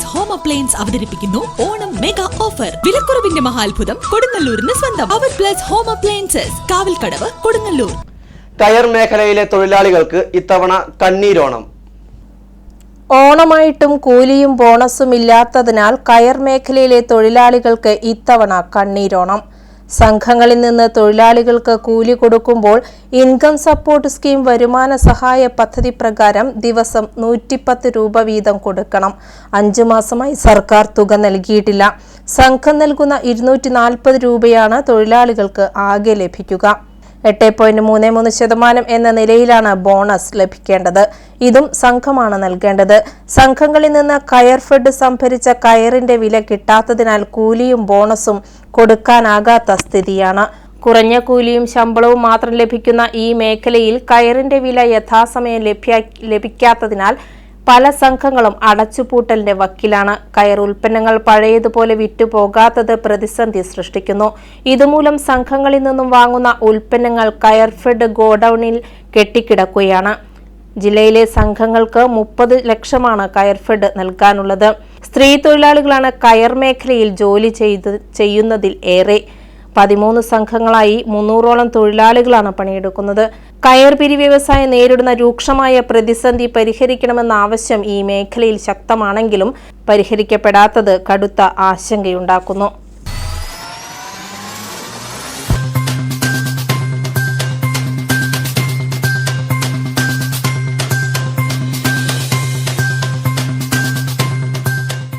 Appliance അവതരിപ്പിക്കുന്നു Onam mega offer വിലക്കുറവിന്റെ മഹാത്ഭുതം കൊടുങ്ങല്ലൂരിന് സ്വന്തം. അവർ plus home appliances Kavalkadavu Kodungallur. Tyre മേഖലയിലെ തൊഴിലാളികൾക്ക് ഇത്തവണ കണ്ണീരോണം ഓണമായിട്ടും കൂലിയും ബോണസും ഇല്ലാത്തതിനാൽ കയർ മേഖലയിലെ തൊഴിലാളികൾക്ക് ഇത്തവണ കണ്ണീരോണം. സംഘങ്ങളിൽ നിന്ന് തൊഴിലാളികൾക്ക് കൂലി കൊടുക്കുമ്പോൾ ഇൻകം സപ്പോർട്ട് സ്കീം വരുമാന സഹായ പദ്ധതി പ്രകാരം ദിവസം നൂറ്റിപ്പത്ത് രൂപ വീതം കൊടുക്കണം. അഞ്ചു മാസമായി സർക്കാർ തുക നൽകിയിട്ടില്ല. സംഘം നൽകുന്ന ഇരുന്നൂറ്റി രൂപയാണ് തൊഴിലാളികൾക്ക് ആകെ ലഭിക്കുക. എട്ട് പോയിന്റ് മൂന്ന് മൂന്ന് ശതമാനം എന്ന നിലയിലാണ് ബോണസ് ലഭിക്കേണ്ടത്. ഇതും സംഘമാണ് നൽകേണ്ടത്. സംഘങ്ങളിൽ നിന്ന് കയർ ഫെഡ് സംഭരിച്ച കയറിന്റെ വില കിട്ടാത്തതിനാൽ കൂലിയും ബോണസും കൊടുക്കാനാകാത്ത സ്ഥിതിയാണ്. കുറഞ്ഞ കൂലിയും ശമ്പളവും മാത്രം ലഭിക്കുന്ന ഈ മേഖലയിൽ കയറിന്റെ വില യഥാസമയം ലഭ്യ ലഭിക്കാത്തതിനാൽ പല സംഘങ്ങളും അടച്ചുപൂട്ടലിന്റെ വക്കിലാണ്. കയർ ഉൽപ്പന്നങ്ങൾ പഴയതുപോലെ വിറ്റുപോകാത്തത് പ്രതിസന്ധി സൃഷ്ടിക്കുന്നു. ഇതുമൂലം സംഘങ്ങളിൽ നിന്നും വാങ്ങുന്ന ഉൽപ്പന്നങ്ങൾ കയർ ഫെഡ് ഗോഡൌണിൽ കെട്ടിക്കിടക്കുകയാണ്. ജില്ലയിലെ സംഘങ്ങൾക്ക് മുപ്പത് ലക്ഷമാണ് കയർ ഫെഡ് നൽകാനുള്ളത്. സ്ത്രീ തൊഴിലാളികളാണ് കയർ മേഖലയിൽ ജോലി ചെയ്ത് ചെയ്യുന്നതിൽ ഏറെ പതിമൂന്ന് സംഘങ്ങളായി മുന്നൂറോളം തൊഴിലാളികളാണ് പണിയെടുക്കുന്നത്. കയർ പിരി വ്യവസായം നേരിടുന്ന രൂക്ഷമായ പ്രതിസന്ധി പരിഹരിക്കണമെന്ന ആവശ്യം ഈ മേഖലയിൽ ശക്തമാണെങ്കിലും പരിഹരിക്കപ്പെടാത്തത് കടുത്ത ആശങ്കയുണ്ടാക്കുന്നു.